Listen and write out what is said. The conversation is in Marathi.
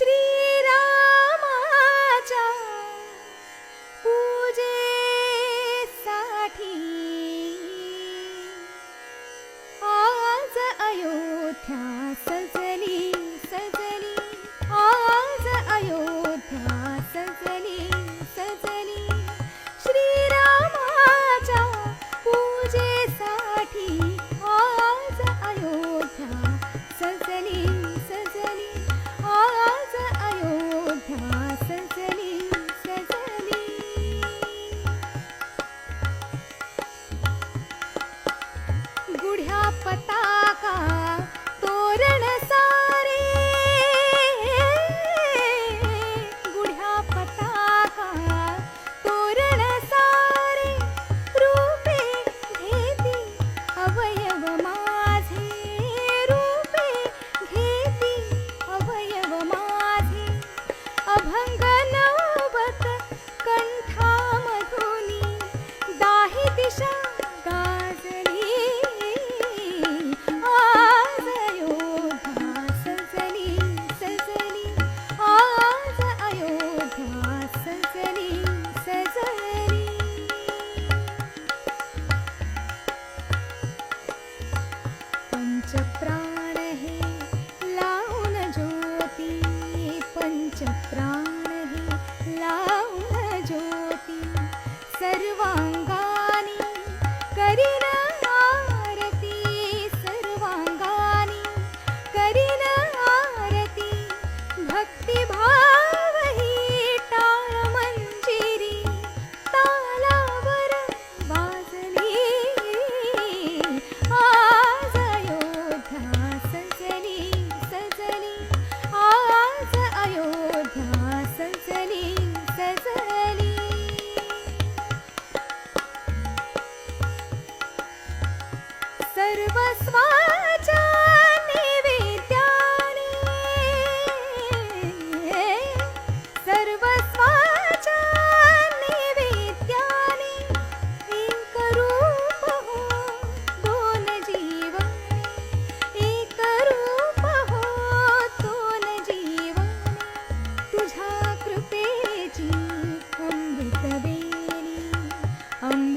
श्रीरामाच्या पूजेसाठी. आज अयोध्या सज पता sempre pronto. Oh no.